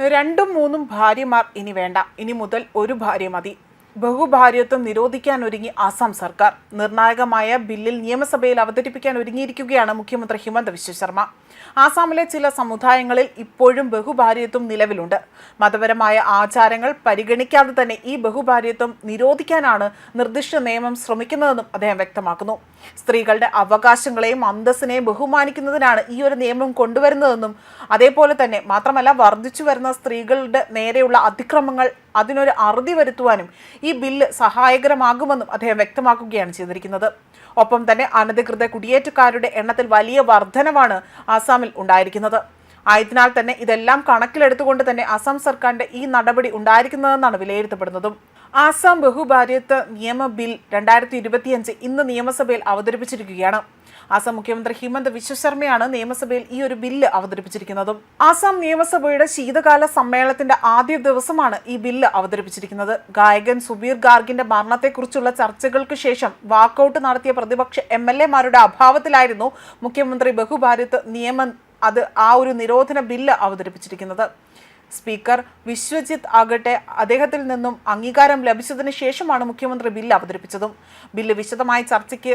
രണ്ടും മൂന്നും ഭാര്യമാർ ഇനി വേണ്ട. ഇനി മുതൽ ഒരു ഭാര്യ മതി. ബഹുഭാര്യത്വം നിരോധിക്കാൻ ഒരുങ്ങി ആസാം സർക്കാർ. നിർണായകമായ ബില്ലിൽ നിയമസഭയിൽ അവതരിപ്പിക്കാൻ ഒരുങ്ങിയിരിക്കുകയാണ് മുഖ്യമന്ത്രി ഹിമന്ത വിശ്വ ശർമ്മ. ആസാമിലെ ചില സമുദായങ്ങളിൽ ഇപ്പോഴും ബഹുഭാര്യത്വം നിലവിലുണ്ട്. മതപരമായ ആചാരങ്ങൾ പരിഗണിക്കാതെ തന്നെ ഈ ബഹുഭാര്യത്വം നിരോധിക്കാനാണ് നിർദ്ദിഷ്ട നിയമം ശ്രമിക്കുന്നതെന്നും അദ്ദേഹം വ്യക്തമാക്കുന്നു. സ്ത്രീകളുടെ അവകാശങ്ങളെയും അന്തസ്സിനെയും ബഹുമാനിക്കുന്നതിനാണ് ഈ ഒരു നിയമം കൊണ്ടുവരുന്നതെന്നും അതേപോലെ തന്നെ മാത്രമല്ല വർദ്ധിച്ചു വരുന്ന സ്ത്രീകളുടെ നേരെയുള്ള അതിക്രമങ്ങൾ അതിനൊരു അറുതി വരുത്തുവാനും ഈ ബില്ല് സഹായകരമാകുമെന്നും അദ്ദേഹം വ്യക്തമാക്കുകയാണ് ചെയ്തിരിക്കുന്നത്. ഒപ്പം തന്നെ അനധികൃത കുടിയേറ്റക്കാരുടെ എണ്ണത്തിൽ വലിയ വർധനവാണ് ആസാമിൽ ഉണ്ടായിരിക്കുന്നത്. ആയതിനാൽ തന്നെ ഇതെല്ലാം കണക്കിലെടുത്തുകൊണ്ട് തന്നെ അസം സർക്കാരിന്റെ ഈ നടപടി ഉണ്ടായിരിക്കുന്നതെന്നാണ് വിലയിരുത്തപ്പെടുന്നതും. ആസാം ബഹുഭാര്യത്വ നിയമ ബിൽ രണ്ടായിരത്തി ഇരുപത്തിയഞ്ച് ഇന്ന് നിയമസഭയിൽ അവതരിപ്പിച്ചിരിക്കുകയാണ്. ആസാം മുഖ്യമന്ത്രി ഹിമന്ത് വിശ്വ ശർമ്മയാണ് നിയമസഭയിൽ ഈ ഒരു ബില്ല് അവതരിപ്പിച്ചിരിക്കുന്നതും. ആസാം നിയമസഭയുടെ ശീതകാല സമ്മേളനത്തിന്റെ ആദ്യ ദിവസമാണ് ഈ ബില്ല് അവതരിപ്പിച്ചിരിക്കുന്നത്. ഗായകൻ സുബീർ ഗാർഗിന്റെ മരണത്തെക്കുറിച്ചുള്ള ചർച്ചകൾക്ക് ശേഷം വാക്കൌട്ട് നടത്തിയ പ്രതിപക്ഷ എം എൽ എമാരുടെ അഭാവത്തിലായിരുന്നു മുഖ്യമന്ത്രി ബഹുഭാരത് നിയമം അത് ആ ഒരു നിരോധന ബില്ല് അവതരിപ്പിച്ചിരിക്കുന്നത്. സ്പീക്കർ വിശ്വജിത് ആകട്ടെ അദ്ദേഹത്തിൽ നിന്നും അംഗീകാരം ലഭിച്ചതിന് ശേഷമാണ് മുഖ്യമന്ത്രി ബില്ല് അവതരിപ്പിച്ചതും. ബില്ല് വിശദമായ ചർച്ചയ്ക്ക്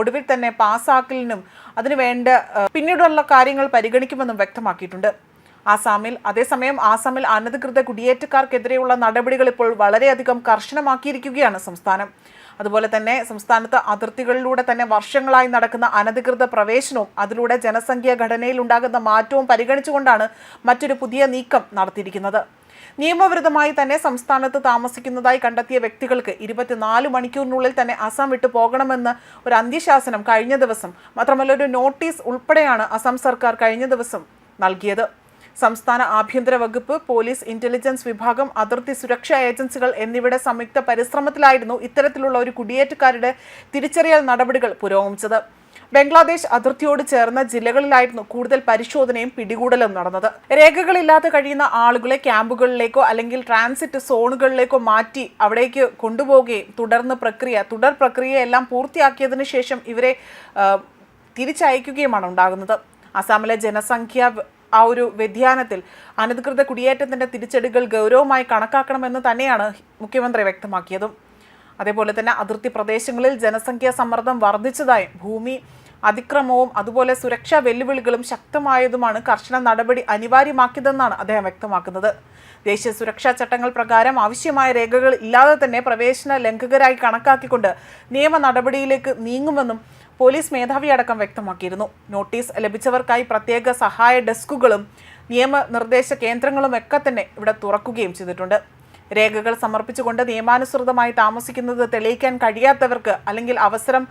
ഒടുവിൽ തന്നെ പാസ്സാക്കലിനും അതിനുവേണ്ട പിന്നീടുള്ള കാര്യങ്ങൾ പരിഗണിക്കുമെന്നും വ്യക്തമാക്കിയിട്ടുണ്ട്. ആസാമിൽ അതേസമയം ആസാമിൽ അനധികൃത കുടിയേറ്റക്കാർക്കെതിരെയുള്ള നടപടികൾ ഇപ്പോൾ വളരെയധികം കർശനമാക്കിയിരിക്കുകയാണ് സംസ്ഥാനം. അതുപോലെ തന്നെ സംസ്ഥാനത്ത് അതിർത്തികളിലൂടെ തന്നെ വർഷങ്ങളായി നടക്കുന്ന അനധികൃത പ്രവേശനവും അതിലൂടെ ജനസംഖ്യ ഘടനയിൽ ഉണ്ടാകുന്ന മാറ്റവും പരിഗണിച്ചുകൊണ്ടാണ് മറ്റൊരു പുതിയ നീക്കം നടത്തിയിരിക്കുന്നത്. നിയമവിരുദ്ധമായി തന്നെ സംസ്ഥാനത്ത് താമസിക്കുന്നതായി കണ്ടെത്തിയ വ്യക്തികൾക്ക് ഇരുപത്തിനാല് മണിക്കൂറിനുള്ളിൽ തന്നെ അസം വിട്ടു പോകണമെന്ന് ഒരു അന്ത്യശാസനം കഴിഞ്ഞ ദിവസം മാത്രമല്ല ഒരു നോട്ടീസ് ഉൾപ്പെടെയാണ് അസം സർക്കാർ കഴിഞ്ഞ ദിവസം നൽകിയത്. സംസ്ഥാന ആഭ്യന്തര വകുപ്പ് പോലീസ് ഇന്റലിജൻസ് വിഭാഗം അതിർത്തി സുരക്ഷാ ഏജൻസികൾ എന്നിവയുടെ സംയുക്ത പരിശ്രമത്തിലായിരുന്നു ഇത്തരത്തിലുള്ള ഒരു കുടിയേറ്റക്കാരുടെ തിരിച്ചറിയൽ നടപടികൾ പുരോഗമിച്ചത്. ബംഗ്ലാദേശ് അതിർത്തിയോട് ചേർന്ന ജില്ലകളിലായിരുന്നു കൂടുതൽ പരിശോധനയും പിടികൂടലും നടന്നത്. രേഖകളില്ലാതെ കഴിയുന്ന ആളുകളെ ക്യാമ്പുകളിലേക്കോ അല്ലെങ്കിൽ ട്രാൻസിറ്റ് സോണുകളിലേക്കോ മാറ്റി അവിടേക്ക് കൊണ്ടുപോവുകയും തുടർന്ന് പ്രക്രിയ തുടർ പ്രക്രിയയെല്ലാം പൂർത്തിയാക്കിയതിനു ശേഷം ഇവരെ തിരിച്ചയക്കുകയുമാണ് ഉണ്ടാകുന്നത്. അസാമിലെ ജനസംഖ്യ ആ ഒരു വ്യതിയാനത്തിൽ അനധികൃത കുടിയേറ്റത്തിന്റെ തിരിച്ചടികൾ ഗൗരവമായി കണക്കാക്കണമെന്ന് തന്നെയാണ് മുഖ്യമന്ത്രി വ്യക്തമാക്കിയതും. അതേപോലെ തന്നെ അതിർത്തി പ്രദേശങ്ങളിൽ ജനസംഖ്യാ സമ്മർദ്ദം വർദ്ധിച്ചതായും ഭൂമി അതിക്രമവും അതുപോലെ സുരക്ഷാ വെല്ലുവിളികളും ശക്തമായതുമാണ് കർശന നടപടി അനിവാര്യമാക്കിയതെന്നാണ് അദ്ദേഹം വ്യക്തമാക്കുന്നത്. ദേശീയ സുരക്ഷാ ചട്ടങ്ങൾ പ്രകാരം ആവശ്യമായ രേഖകൾ ഇല്ലാതെ തന്നെ പ്രവേശന ലംഘകരായി കണക്കാക്കിക്കൊണ്ട് നിയമ നടപടിയിലേക്ക് നീങ്ങുമെന്നും പോലീസ് മേധാവി അടക്കം വ്യക്തമാക്കിയിരുന്നു. നോട്ടീസ് ലഭിച്ചവർക്കായി പ്രത്യേക സഹായ ഡെസ്കുകളും നിയമനിർദ്ദേശ കേന്ദ്രങ്ങളും ഒക്കെ തന്നെ ഇവിടെ തുറക്കുകയും ചെയ്തിട്ടുണ്ട്. രേഖകൾ സമർപ്പിച്ചുകൊണ്ട് നിയമാനുസൃതമായി താമസിക്കുന്നത് തെളിയിക്കാൻ കഴിയാത്തവർക്ക് അല്ലെങ്കിൽ അവസരം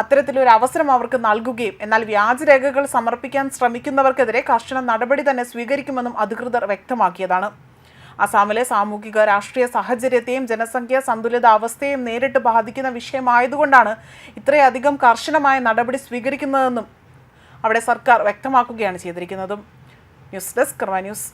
അത്തരത്തിലൊരു അവസരം അവർക്ക് നൽകുകയും എന്നാൽ വ്യാജരേഖകൾ സമർപ്പിക്കാൻ ശ്രമിക്കുന്നവർക്കെതിരെ കർശന നടപടി തന്നെ സ്വീകരിക്കുമെന്നും അധികൃതർ വ്യക്തമാക്കിയതാണ്. അസാമിലെ സാമൂഹിക രാഷ്ട്രീയ സാഹചര്യത്തെയും ജനസംഖ്യാ സന്തുലിതാവസ്ഥയെയും നേരിട്ട് ബാധിക്കുന്ന വിഷയമായതുകൊണ്ടാണ് ഇത്രയധികം കർശനമായ നടപടി സ്വീകരിക്കുന്നതെന്നും അവിടെ സർക്കാർ വ്യക്തമാക്കുകയാണ് ചെയ്തിരിക്കുന്നതും. News desk news.